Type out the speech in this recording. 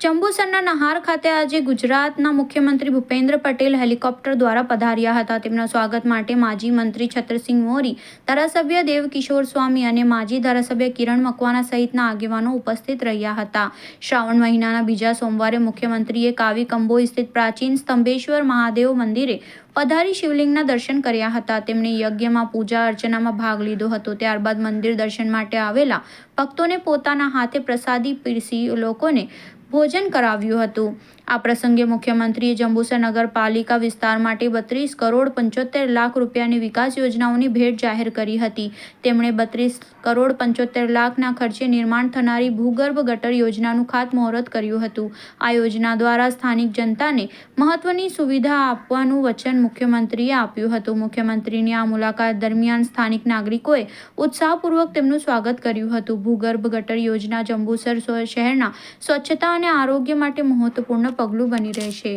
જંબુસરના નહાર ખાતે આજે ગુજરાતના મુખ્યમંત્રી ભૂપેન્દ્ર પટેલ હેલિકોપ્ટર દ્વારા પધાર્યા હતા. તેમના સ્વાગત માટે માજી મંત્રી છત્રસિંહ મોરી, ધારાસભ્ય દેવકિશોર સ્વામી અને માજી ધારાસભ્ય કિરણ મકવાના સહિતના આગેવાનો ઉપસ્થિત રહ્યા હતા. શ્રાવણ મહિનાના બીજા સોમવારે મુખ્યમંત્રીએ કાવી કંબોઈ સ્થિત પ્રાચીન સ્તંભેશ્વર મહાદેવ મંદિરે પધારી શિવલિંગના દર્શન કર્યા હતા. તેમણે યજ્ઞમાં પૂજા અર્ચનામાં ભાગ લીધો હતો. ત્યારબાદ મંદિર દર્શન માટે આવેલા ભક્તોને પોતાના હાથે પ્રસાદી પીરસી લોકોને ભોજન કરાવ્યું હતું. આ પ્રસંગે મુખ્યમંત્રીએ જંબુસર નગરપાલિકા વિસ્તાર માટે બત્રીસ કરોડ પંચોતેર લાખ રૂપિયાની વિકાસ યોજનાઓની ભેટ જાહેર કરી હતી. તેમણે બત્રીસ કરોડ પંચોતેર લાખના ખર્ચે નિર્માણ થનારી ભૂગર્ભ ગટર યોજનાનું ખાતમુહૂર્ત કર્યું હતું. આ યોજના દ્વારા સ્થાનિક જનતાને મહત્વની સુવિધા આપવાનું વચન મુખ્યમંત્રીએ આપ્યું હતું. મુખ્યમંત્રીની આ મુલાકાત દરમિયાન સ્થાનિક નાગરિકોએ ઉત્સાહપૂર્વક તેમનું સ્વાગત કર્યું હતું. ભૂગર્ભ ગટર યોજના જંબુસર શહેરના સ્વચ્છતા અને આરોગ્ય માટે મહત્વપૂર્ણ પગલું બની રહેશે.